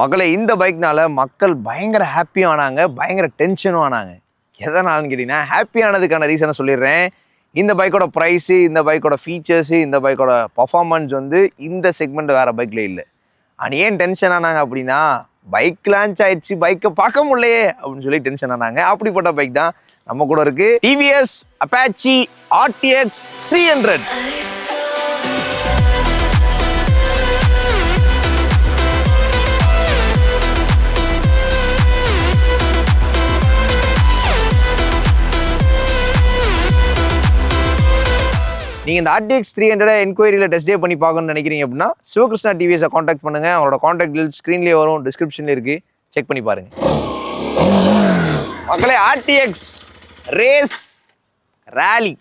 மக்களை இந்த பைக்னால மக்கள் பயங்கர ஹாப்பியும் ஆனாங்க பயங்கர டென்ஷனும் ஆனாங்க. எதனாலன்னு கேட்டிங்கன்னா ஹாப்பி ஆனதுக்கான ரீசனை சொல்லிடுறேன். இந்த பைக்கோட ப்ரைஸு இந்த பைக்கோட ஃபீச்சர்ஸு இந்த பைக்கோட பர்ஃபார்மன்ஸ் வந்து இந்த செக்மெண்ட் வேறு பைக்கில் இல்லை. அண்ட் ஏன் டென்ஷன் ஆனாங்க அப்படின்னா பைக் லான்ச் ஆயிடுச்சு பைக்கை பார்க்க முடியலையே அப்படின்னு சொல்லி டென்ஷன் ஆனாங்க. அப்படிப்பட்ட பைக் தான் நம்ம கூட இருக்குது TVS Apache RTX three hundred நீங்கள் இந்த ஆர்டிஎக்ஸ் த்ரீ ஹண்ட்ரட் என்கொயரியில் டெஸ்ட் டே பண்ணி பார்க்கணும்னு நினைக்கிறீங்க அப்படின்னா சிவகிருஷ்ணா டிவிஎஸை காண்டாக்ட் பண்ணுங்கள் அவரோட காண்டாக்ட் டீல் ஸ்க்ரீன்லேயே வரும் டிஸ்கிரிப்ஷன்லேயே இருக்குது செக் பண்ணி பாருங்க. மக்களே RTX race rally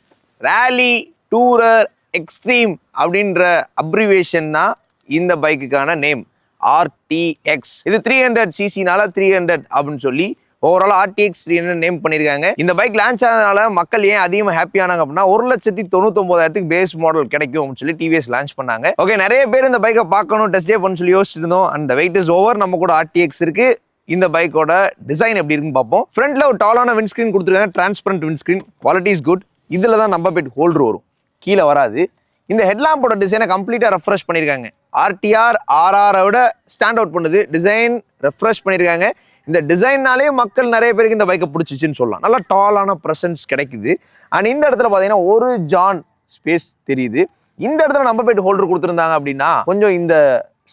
rally tourer extreme அப்படின்ற அப்ரிவேஷன் தான் இந்த பைக்குக்கான நேம் ஆர்டிஎக்ஸ் இது த்ரீ ஹண்ட்ரட் சிசினால த்ரீ ஹண்ட்ரட் அப்படின்னு சொல்லி ஓவரால் ஆர்டிஎக்ஸ் த்ரீன்னு நேம் பண்ணியிருக்காங்க இந்த பைக் லான்ச் ஆனதுனால மக்கள் ஏன் அதிகமாக ஹாப்பி ஆனாங்க அப்படின்னா ஒரு லட்சத்தி தொண்ணூத்தொம்பதாயிரத்துக்கு பேஸ் மாடல் கிடைக்கும் அப்படின்னு சொல்லி டிவிஎஸ் லான்ச் பண்ணாங்க. ஓகே நிறைய பேர் இந்த பைக்கை பார்க்கணும் டெஸ்ட் டே பண்ண சொல்லி யோசிச்சிருந்தோம் அந்த வெயிட் இஸ் ஓவர் நம்ம கூட ஆர்டிஎக்ஸ் இருக்கு. இந்த பைக்கோட டிசைன் எப்படி இருக்குன்னு பார்ப்போம். ஃப்ரண்ட்ல ஒரு டாலான விண்ட்ஸ்கிரீன் கொடுத்துருக்காங்க. Transparent windscreen quality is good இதில் தான் நம்ம பெட் ஹோல்டர் வரும். கீழே வராது. இந்த ஹெட்லாம்போட டிசைனை கம்ப்ளீட்டாக ரெஃப்ரெஷ் பண்ணியிருக்காங்க ஆர்டிஆர் ஆர்ஆரை விட ஸ்டாண்ட் அவுட் பண்ணுது. டிசைன் ரெஃப்ரெஷ் பண்ணியிருக்காங்க இந்த டிசைன்னாலே மக்கள் நிறைய பேருக்கு இந்த பைக்கை பிடிச்சிச்சின்னு சொல்லலாம். நல்லா டாலான ப்ரெசன்ஸ் கிடைக்குது. அண்ட் இந்த இடத்துல பார்த்தீங்கன்னா ஒரு ஜான் ஸ்பேஸ் தெரியுது. இந்த இடத்துல நம்பர் பிளேட் ஹோல்டர் கொடுத்துருந்தாங்க அப்படின்னா கொஞ்சம் இந்த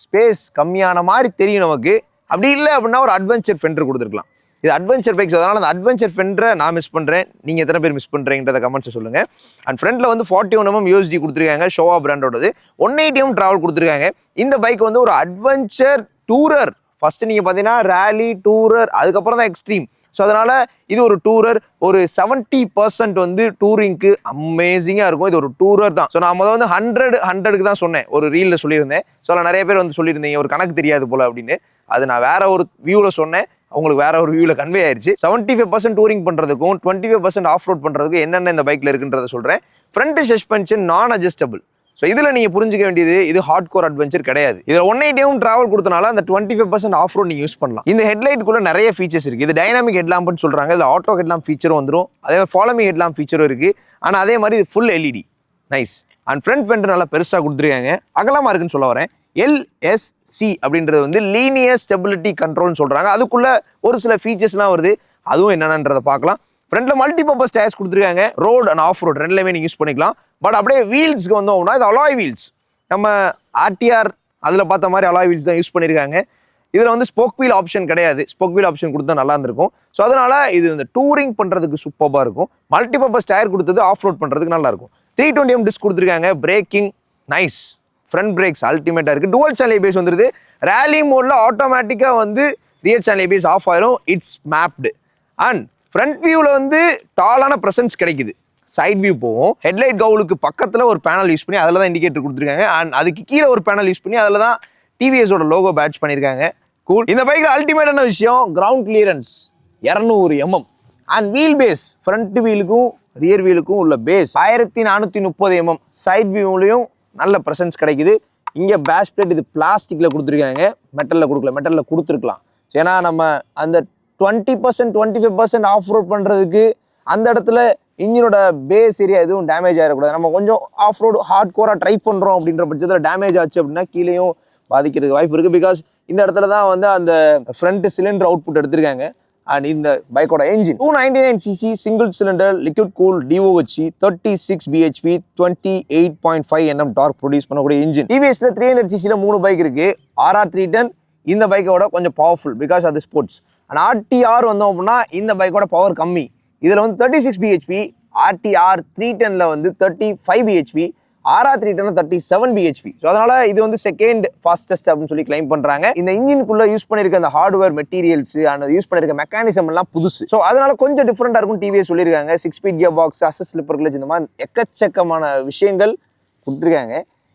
ஸ்பேஸ் கம்மியான மாதிரி தெரியும் நமக்கு. அப்படி இல்லை அப்படின்னா ஒரு அட்வென்ச்சர் ஃபெண்டர் கொடுத்துருக்கலாம். இது அட்வென்ச்சர் பைக்ஸ் அதனால் அந்த அட்வென்ச்சர் ஃபெண்டரை நான் மிஸ் பண்ணுறேன் நீங்கள் எத்தனை பேர் மிஸ் பண்ணுறீங்கிறத கமெண்ட்ஸ் சொல்லுங்கள் அண்ட் ஃப்ரண்ட்டில் வந்து ஃபார்ட்டி ஒன் எம்எம் யூஎஸ்டி கொடுத்துருக்காங்க ஷோவா பிராண்டோடது ஒன் எயிட்டி எம் ட்ராவல் கொடுத்துருக்காங்க. இந்த பைக் வந்து ஒரு அட்வென்ச்சர் டூரர் ஃபர்ஸ்ட் நீங்கள் பார்த்தீங்கன்னா ரேலி டூரர் அதுக்கப்புறம் தான் எக்ஸ்ட்ரீம் ஸோ அதனால் இது ஒரு டூரர் ஒரு செவன்ட்டி பர்சன்ட் வந்து டூரிங்க்கு அமேசிங்காக இருக்கும். இது ஒரு டூரர் தான். ஸோ நான் முதல் வந்து ஹண்ட்ரட் ஹண்ட்ரடுக்கு தான் சொன்னேன். ஒரு ரீலில் சொல்லியிருந்தேன். ஸோ அதில் நிறைய பேர் வந்து சொல்லியிருந்தீங்க ஒரு கணக்கு தெரியாது போல் அப்படின்னு. அது நான் வேற ஒரு வியூவில் சொன்னேன். அவங்களுக்கு வேற ஒரு வியூவில் கன்வே ஆயிடுச்சு செவன்ட்டி ஃபைவ் பர்சன்ட் டூரிங் பண்ணுறதுக்கும் twenty five percent off road பண்ணுறதுக்கும் என்னென்ன இந்த பைக்கில் இருக்குன்றத சொல்கிறேன் ஃப்ரண்ட் சஸ்பென்ஷன் நான் அட்ஜஸ்டபிள் ஸோ இதில் நீங்கள் புரிஞ்சுக்க வேண்டியது இது ஹார்ட் கோர் அட்வென்ச்சர் கிடையாது. இதில் ஒன் எயிட்டியும் ட்ராவல் கொடுத்தனால அந்த twenty five percent off road நீங்கள் யூஸ் பண்ணலாம். இந்த ஹெட்லைட்டுக்குள்ள நிறைய ஃபீச்சர்ஸ் இருக்குது இது டைனாமிக் ஹெட்லாம்ப்னு சொல்கிறாங்க இதில் ஆட்டோ ஹெட்லாம் ஃபீச்சரும் வந்துடும் அதே மாதிரி ஃபாலோமி ஹெட்லாம் ஃபீச்சரும் இருக்குது ஆனால் அதே மாதிரி இது full LED nice and front fender நல்லா பெருசாக கொடுத்துருக்காங்க. அகலமாக இருக்குன்னு சொல்ல வரேன். எல்எஸ்சி அப்படின்றது வந்து லீனியர் ஸ்டெபிலிட்டி கண்ட்ரோல்னு சொல்கிறாங்க அதுக்குள்ள ஒரு சில ஃபீச்சர்ஸ்லாம் வருது. அதுவும் என்னென்னன்றதை பார்க்கலாம். ஃப்ரண்ட்ல மல்டி பர்பஸ் டயர்ஸ் கொடுத்துருக்காங்க. ரோடு அண்ட் ஆஃப் ரோட் ரெண்டுலேயுமே நீங்கள் யூஸ் பண்ணிக்கலாம். பட் அப்படியே வீல்ஸ்க்கு வந்தோம் அப்படின்னா இது அலாய் வீல்ஸ் நம்ம ஆர்டிஆர் அதில் பார்த்த மாதிரி அலாய் வீல்ஸ் தான் யூஸ் பண்ணியிருக்காங்க இதில் வந்து ஸ்போக் வீல் ஆப்ஷன் கிடையாது. ஸ்போக் வீல் ஆப்ஷன் கொடுத்தா நல்லா இருந்திருக்கும். ஸோ அதனால் இது இந்த டூரிங் பண்ணுறதுக்கு சூப்பராக இருக்கும். மல்டி பர்பஸ் டயர் கொடுத்தது ஆஃப் ரோட் பண்ணுறதுக்கு நல்லா இருக்கும். த்ரீ டுவெண்ட்டி எம் டிஸ்க் கொடுத்துருக்காங்க. பிரேக்கிங் நைஸ் ஃப்ரண்ட் பிரேக்ஸ் அல்டிமேட்டாக இருக்குது டுவல் சேனல் ஏபிஎஸ் வந்துருது. ரேலி மோடில் ஆட்டோமேட்டிக்காக வந்து ரியல் சேனல் ஏபிஎஸ் ஆஃப் ஆயிரும். இட்ஸ் மேப்டு அண்ட் ஃப்ரண்ட் வியூவில் வந்து டாலான ப்ரெசன்ஸ் கிடைக்குது. சைட் வியூ போகும். ஹெட்லைட் கவுலுக்கு பக்கத்தில் ஒரு பேனல் யூஸ் பண்ணி அதில் தான் இண்டிகேட்டர் கொடுத்துருக்காங்க. அண்ட் அதுக்கு கீழே ஒரு பேனல் யூஸ் பண்ணி அதில் தான் டிவிஎஸோட லோகோ பேட்ச் பண்ணியிருக்காங்க. கூல் இந்த பைக்கில் அல்டிமேட்டான விஷயம்? கிரவுண்ட் கிளியரன்ஸ் இரநூறு MM and wheel base front வீலுக்கும் ரியர் வீலுக்கும் உள்ள பேஸ் ஆயிரத்தி நானூற்றி முப்பது எம்எம் சைட் வியூலையும் நல்ல ப்ரெசன்ஸ் கிடைக்குது. இங்கே பேஷ் பிளேட் இது பிளாஸ்டிக்கில் கொடுத்துருக்காங்க. மெட்டலில் கொடுக்கல. மெட்டலில் கொடுத்துருக்கலாம். ஏன்னா நம்ம அந்த twenty percent twenty five percent off road பண்ணுறதுக்கு அந்த இடத்துல இன்ஜினோட பேஸ் ஏரியா எதுவும் டேமேஜ் ஆகிடக்கூடாது நம்ம கொஞ்சம் ஆஃப் ரோடு ஹார்ட் கோராக ட்ரை பண்ணுறோம் அப்படின்ற பட்சத்தில் டேமேஜ் ஆச்சு அப்படின்னா கீழேயும் பாதிக்கிறதுக்கு வாய்ப்பு இருக்குது பிகாஸ் இந்த இடத்துல தான் வந்து அந்த ஃப்ரண்ட் சிலிண்டர் அவுட்புட் எடுத்திருக்காங்க. அண்ட் இந்த பைக்கோட engine two ninety nine CC single cylinder liquid cool DOHC thirty six BHP twenty eight point five NM torque produce பண்ணக்கூடிய இன்ஜின் டிவிஎஸ்ல த்ரீ ஹண்ட்ரட் சிசியில் மூணு பைக் இருக்குது ஆர்ஆர் த்ரீ டென் இந்த பைக்கோட கொஞ்சம் பவர்ஃபுல் பிகாஸ் அது ஸ்போர்ட்ஸ் அண்ட் ஆர்டிஆர் வந்தோம் அப்படின்னா இந்த பைக்கோட பவர் கம்மி. இதில் வந்து thirty six BHP RTR three டெனில் வந்து thirty five BHP RR three ten thirty seven BHP so அதனால் இது வந்து செகண்ட் ஃபாஸ்டஸ்ட் அப்படின்னு சொல்லி கிளைம் பண்ணுறாங்க இந்த இன்ஜினுக்குள்ளே யூஸ் பண்ணியிருக்க அந்த ஹார்ட்வேர் மெட்டீரியல்ஸ் அந்த யூஸ் பண்ணியிருக்க மெக்கானிசம் எல்லாம் புதுசு. ஸோ அதனால் கொஞ்சம் டிஃப்ரெண்டாக இருக்கும் டிவியை சொல்லியிருக்காங்க. Six speed gear box assist slipper clutch இந்த மாதிரி எக்கச்சக்கமான விஷயங்கள் கொடுத்துருக்காங்க.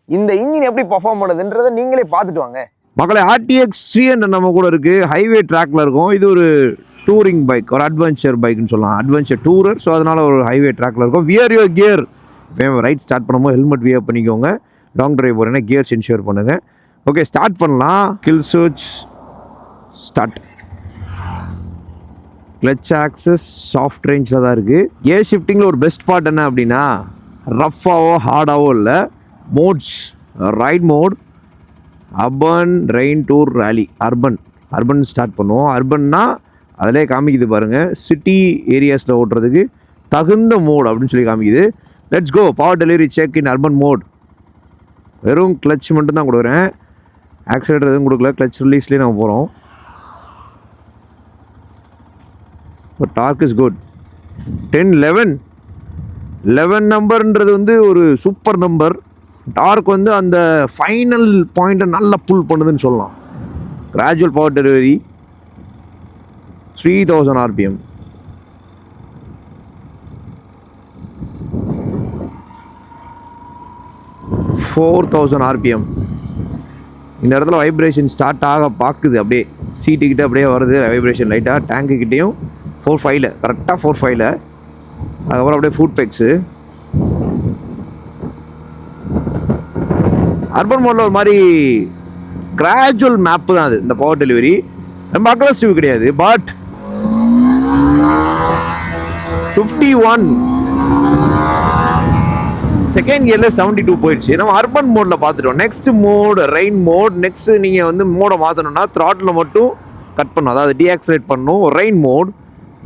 இந்த இன்ஜின் எப்படி பர்ஃபார்ம் பண்ணுதுன்றதை நீங்களே பார்த்துட்டு வாங்க. மக்களை ஆர்டிஎக்ஸ் த்ரீ ஹண்ட்ரட் நம்ம கூட இருக்குது ஹைவே ட்ராக்ல இருக்கும். இது ஒரு டூரிங் பைக் ஒரு அட்வென்ச்சர் பைக்னு சொல்லலாம். அட்வென்ச்சர் டூரர் ஸோ அதனால் ஒரு ஹைவே ட்ராக்ல இருக்கும். Wear your gear ride start பண்ணும்போது ஹெல்மெட் வியர் பண்ணிக்கோங்க. லாங் டிரைவ் போகிறேன்னா கியர்ஸ் இன்ஷூர் பண்ணுங்க. ஓகே ஸ்டார்ட் பண்ணலாம். கில் சர்ச் ஸ்டார்ட் கிளச் ஆக்சஸ் சாஃப்ட் ரேஞ்சில் தான் இருக்குது ஏர் ஷிஃப்டிங்கில் ஒரு பெஸ்ட் பார்ட் என்ன அப்படின்னா ரஃப்பாவோ ஹார்டாவோ இல்லை modes ride mode urban rain tour rally urban urban start பண்ணுவோம். அர்பன்னா அதிலே காமிக்குது பாருங்கள் சிட்டி ஏரியாஸில் ஓட்டுறதுக்கு தகுந்த மோட் அப்படின்னு சொல்லி காமிக்குது. Let's go power delivery check in urban mode வெறும் கிளச் மட்டும்தான் கொடுக்குறேன். ஆக்சிலேட்டர் எதுவும் கொடுக்கல கிளச் ரிலீஸ்லேயே நம்ம போகிறோம் torque is good ten eleven eleven நம்பர்ன்றது வந்து ஒரு சூப்பர் நம்பர் டார்க் வந்து அந்த ஃபைனல் பாயிண்ட்டை நல்லா புல் பண்ணுதுன்னு சொல்லலாம். Gradual power delivery three thousand RPM four thousand RPM இந்த இடத்துல வைப்ரேஷன் ஸ்டார்ட் ஆக பார்க்குது அப்படியே சீட்டுக்கிட்ட அப்படியே வருது வைப்ரேஷன் லைட்டாக டேங்க்கு கிட்டேயும் ஃபோர் ஃபைவ்ல கரெக்டாக ஃபோர் ஃபைவ்ல அதுக்கப்புறம் அப்படியே ஃபுட் பேக்ஸு அர்பன் மோடில் ஒரு மாதிரி கிராஜுவல் மேப்பு தான் அது இந்த பவர் டெலிவரி ரொம்ப அக்ரஸிவ் கிடையாது பட் ஃபிஃப்டி ஒன் செகண்ட் இயரில் செவன்ட்டி டூ போயிடுச்சு. நம்ம அர்பன் மோடில் பார்த்துட்டோம். Next mode rain mode next நீங்கள் வந்து மோடை மாற்றணும்னா த்ராட்டில் மட்டும் கட் பண்ணும் அதாவது டீஆக்சிலேட் பண்ணும் ரெயின் மோட்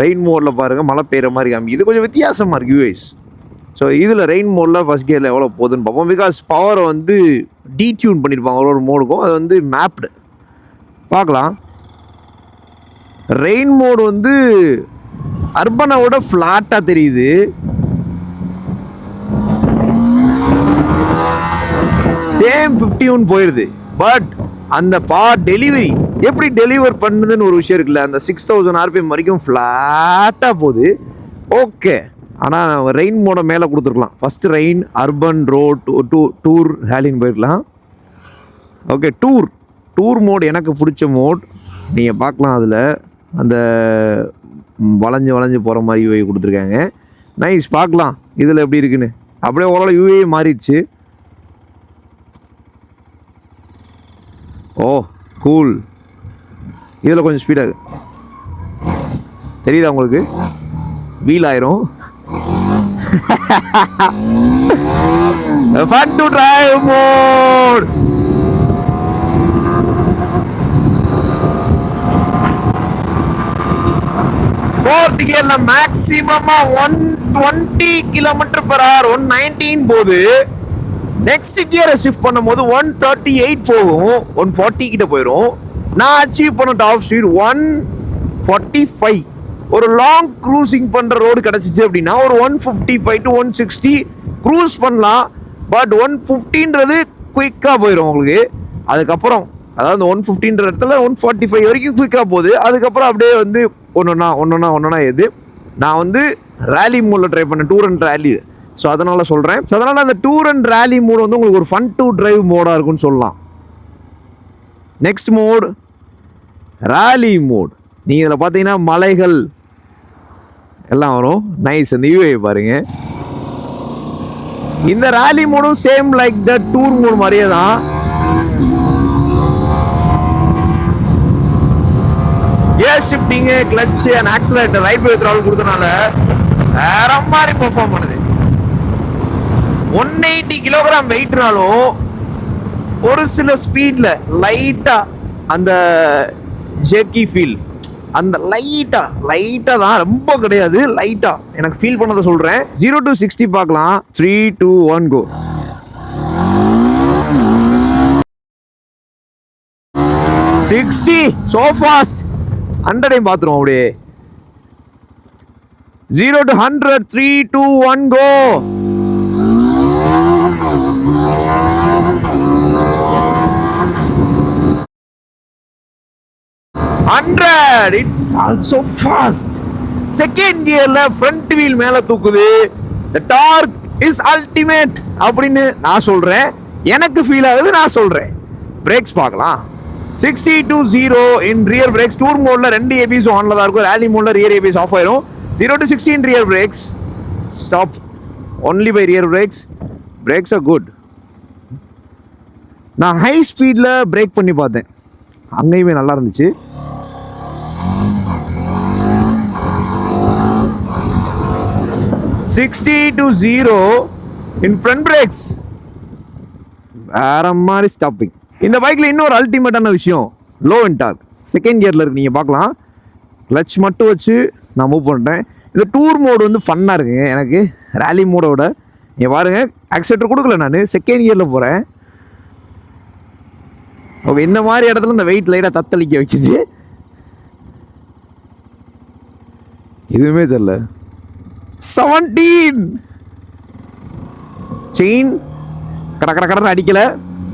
ரெயின் மோடில் பாருங்கள் மழை பெய்கிற மாதிரி காமி இது கொஞ்சம் வித்தியாசமாக இருக்குது யூஎஸ் ஸோ இதில் ரெயின் மோடில் ஃபஸ்ட் கியரில் எவ்வளோ போகுதுன்னு பார்ப்போம். பிகாஸ் பவரை வந்து டீட்யூன் பண்ணியிருப்பாங்க ஒரு ஒரு மோடுக்கும் அது வந்து மேப்டு பார்க்கலாம். ரெயின் மோடு வந்து அர்பனை விட ஃப்ளாட்டாக தெரியுது. சேம் ஃபிஃப்டி ஒன் போயிடுது பட் அந்த பா டெலிவரி எப்படி டெலிவர் பண்ணுதுன்னு ஒரு விஷயம் இருக்குல்ல அந்த சிக்ஸ் தௌசண்ட் ஆர்பிஎம் வரைக்கும் ஃப்ளாட்டாக போகுது. ஓகே ஆனால் ரெயின் மோட மேலே கொடுத்துருக்கலாம். First rain urban road to tour ஹேலின்னு போயிடலாம் ஓகே டூர் டூர் மோட் எனக்கு பிடிச்ச மோட் நீங்கள் பார்க்கலாம் அதில். அந்த வளைஞ்சு வளைஞ்சு போகிற மாதிரி யூஏ கொடுத்துருக்காங்க. நைஸ் பார்க்கலாம். இதில் எப்படி இருக்குன்னு. அப்படியே ஓரளவு யூஏ மாறிடுச்சு. ஓ கூல் இதில் கொஞ்சம் ஸ்பீடாக தெரியுதா உங்களுக்கு? வீல் ஆயிரும் fun to drive mode fourth கியர்ல மேக்ஸிமமாக one twenty kilometre per hour one nineteen போது நெக்ஸ்ட் கியரை ஷிஃப்ட் பண்ணும்போது ஒன் தேர்ட்டி எயிட் போகும் ஒன் ஃபார்ட்டி கிட்ட போயிடும் நான் அச்சீவ் பண்ண top speed one forty five ஒரு லாங் க்ரூசிங் பண்ணுற ரோடு கிடச்சிச்சு அப்படின்னா ஒரு one fifty five to one sixty cruise பண்ணலாம் பட் ஒன் ஃபிஃப்டின்றது குயிக்காக போயிடும் உங்களுக்கு. அதுக்கப்புறம் அதாவது ஒன் ஃபிஃப்டின்ற இடத்துல ஒன் ஃபார்ட்டி ஃபைவ் வரைக்கும் குயிக்காக போகுது. அதுக்கப்புறம் அப்படியே வந்து ஒன்றுனா ஒன்றுனா ஒன்றுனா எது? நான் வந்து ரேலி மூடில் ட்ரை பண்ணேன் டூர் அண்ட் ரேலி ஸோ அதனால் சொல்கிறேன் ஸோ அதனால் அந்த டூர் அண்ட் ரேலி மோட் வந்து உங்களுக்கு ஒரு ஃபன் டு ட்ரைவ் மோடாக இருக்கும்னு சொல்லலாம். நெக்ஸ்ட் மோட் ரேலி மோட் நீங்கள் இதில் பார்த்தீங்கன்னா மலைகள் எல்லாம் வரும். நைஸ் அந்த யூஏ பாருங்க. இந்த rally மோடும் same like the tour mode மாதிரியே தான். ஏர் shifting clutch and accelerator right way travel கொடுத்தனால வேற மாதிரி பெர்ஃபார்ம் பண்ணுது. ஒன் எயிட்டி கிலோகிராம் வெயிட்னாலும் ஒரு சில ஸ்பீடில் லைட்டாக அந்த ஜெர்கி ஃபீல் அந்த லைட்டாக லைட்டாக தான் ரொம்ப கிடையாது லைட்டாக எனக்கு ஃபீல் பண்ணதை சொல்கிறேன் ஜீரோ டு சிக்ஸ்டி பார்க்கலாம். Three two one go sixty so fast ஹண்ட்ரடையும் பார்த்துருவோம் அப்படியே. Zero to hundred three two one go hundred it's also fast second கியர்ல front wheel மேல தூக்குது. த டார்க் இஸ் அல்டிமேட் அப்படின்னு நான் சொல்றேன். எனக்கு ஃபீல் ஆகுது நான் சொல்றேன். பிரேக்ஸ் பார்க்கலாம். Sixty to zero in rear brakes tour மோடில் ரெண்டு ஏபிஸ் ஆனில் தான் இருக்கும். ரேலி மோடில் ரியர் ஏபிஸ் ஆஃப் ஆயிரும். Zero to sixteen rear brakes stop only by rear brakes brakes are good நான் ஹை ஸ்பீடில் பிரேக் பண்ணி பார்த்தேன். அங்கேயுமே நல்லா இருந்துச்சு. Sixty to zero in front brakes வேற மாதிரி ஸ்டாப்பிங் இந்த பைக்கில் இன்னொரு அல்டிமேட்டான விஷயம் லோ அண்ட் டார்க் செகண்ட் கியரில் இருக்கு நீங்கள் பார்க்கலாம். கிளச் மட்டும் வச்சு நான் மூவ் பண்ணுறேன் இந்த டூர் மோடு வந்து ஃபன்னாக இருக்குங்க எனக்கு ரேலி மோடோட நீங்கள் பாருங்க ஆக்சிலேட்டர் கொடுக்கல நான். செகண்ட் கியரில் போகிறேன் ஓகே இந்த மாதிரி இடத்துல இந்த வெயிட் லைட்டாக தத்தளிக்க வைக்குது. எதுவுமே தெரில செவன்டீன் செயின் கட கட கடன்னு அடிக்கலை.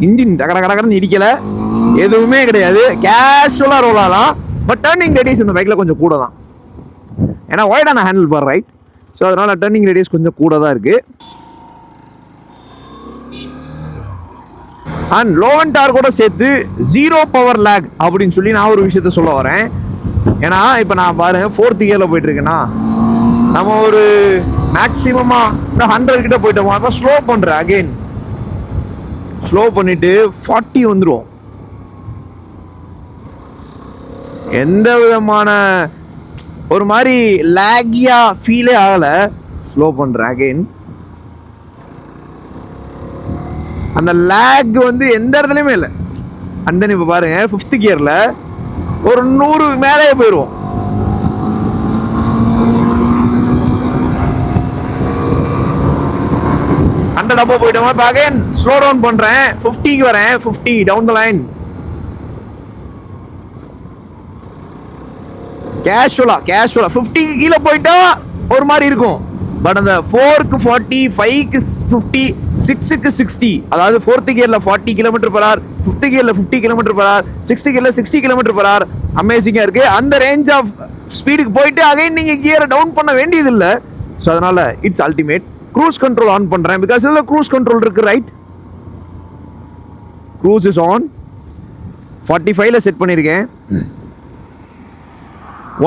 இன்ஜின் கட கடகடன்னு இடிக்கலை இடிக்கல. எதுவுமே கிடையாது. கேஷுவலாக ரோல் ஆகலாம். பட் டர்னிங் ரேடியஸ் இந்த பைக்கில் கொஞ்சம் கூட தான் ஏன்னா ஒய்டான ஹேண்டில் பார் ரைட் ஸோ அதனால் டர்னிங் ரேடியஸ் கொஞ்சம் கூட தான் இருக்குது அண்ட் லோ அண்ட் டார் கூட சேர்த்து ஜீரோ பவர் லேக் அப்படின்னு சொல்லி நான் ஒரு விஷயத்த சொல்ல வரேன். ஏன்னா இப்போ நான் பாருங்க ஃபோர்த் இயரில் போயிட்டுருக்கேன்னா நம்ம ஒரு மேக்ஸிமமாக இந்த ஹண்ட்ரட் கிட்ட போயிட்டோமா? அப்போ ஸ்லோ பண்ணுறேன் அகைன் ஸ்லோ பண்ணிவிட்டு ஃபார்ட்டி வந்துடும் எந்த விதமான ஒரு மாதிரி லேக்கியாக ஃபீலே ஆகலை. ஸ்லோ பண்ணுறேன் அகைன் அந்த லேக் வந்து எந்த இடத்துலையுமே இல்லை. அண்ட் தென் இப்போ பாருங்க ஃபிஃப்த் கியரில் ஒரு நூறு மேலேயே போயிடுவோம் ஹண்ட்ரட் அப்போ போயிட்டோமா? இப்போ அகைன் ஸ்லோ டவுன் பண்ணுறேன் ஃபிஃப்டிக்கு வரேன். ஃபிஃப்டி டவுன் த லைன் கேஷுவலா கேஷுவலா ஃபிஃப்டிக்கு கீழே போயிட்டா ஒரு மாதிரி இருக்கும். பட் அந்த ஃபோருக்கு ஃபார்ட்டி ஃபைவ்க்கு ஃபிஃப்டி சிக்ஸுக்கு சிக்ஸ்டி அதாவது fourth கியரில் forty kilometre per hour fifth கியரில் fifty kilometre per hour sixth கியரில் sixty kilometre per hour அமேசிங்காக இருக்குது அந்த ரேஞ்ச் ஆஃப் ஸ்பீடுக்கு போயிட்டு அகைன் நீங்கள் கியரை டவுன் பண்ண வேண்டியதில்லை. ஸோ அதனால் it's ultimate cruise control on பண்ணுறேன் பிகாஸ் இதில் க்ரூஸ் கண்ட்ரோல் இருக்குது right cruise is on forty ஃபைவ்ல செட் பண்ணியிருக்கேன்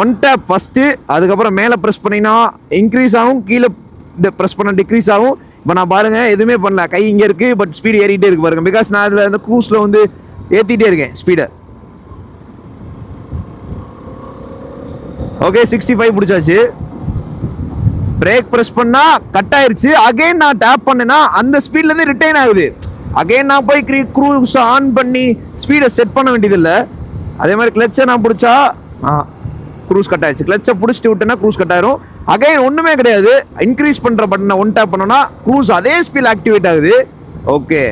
ஒன் டேப் ஃபஸ்ட்டு அதுக்கப்புறம் மேலே ப்ரெஸ் பண்ணினா இன்க்ரீஸ் ஆகும். கீழே ப்ரெஸ் பண்ண டிக்ரீஸ் ஆகும். இப்போ நான் பாருங்கள் எதுவுமே பண்ணல. கை இங்கே இருக்குது பட் ஸ்பீடு ஏறிக்கிட்டே இருக்கு பாருங்க. பிகாஸ் நான் அதில் அந்த க்ரூஸில் வந்து ஏற்றிட்டே இருக்கேன் ஸ்பீடை ஓகே சிக்ஸ்டி ஃபைவ் பிடிச்சாச்சு. பிரேக் ப்ரெஸ் பண்ணால் கட் ஆயிடுச்சு அகைன் நான் டேப் பண்ணேன்னா அந்த ஸ்பீட்லேருந்து ரிட்டைன் ஆகுது. அகைன் நான் போய் க்ரீ க்ரூஸ் ஆன் பண்ணி ஸ்பீடை செட் பண்ண வேண்டியதில்லை. அதே மாதிரி கிளச்சை நான் பிடிச்சா ஆ க்ரூஸ் கட் ஆயிடுச்சு கிளச்சை பிடிச்சிட்டு விட்டேன்னா க்ரூஸ் கட் ஆயிரும். அகைன் ஒன்றுமே கிடையாது. இன்க்ரீஸ் பண்ணுற பட்டனை ஒன் டேப் பண்ணோன்னா க்ரூஸ் அதே ஸ்பீட் ஆக்டிவேட் ஆகுது. ஓகே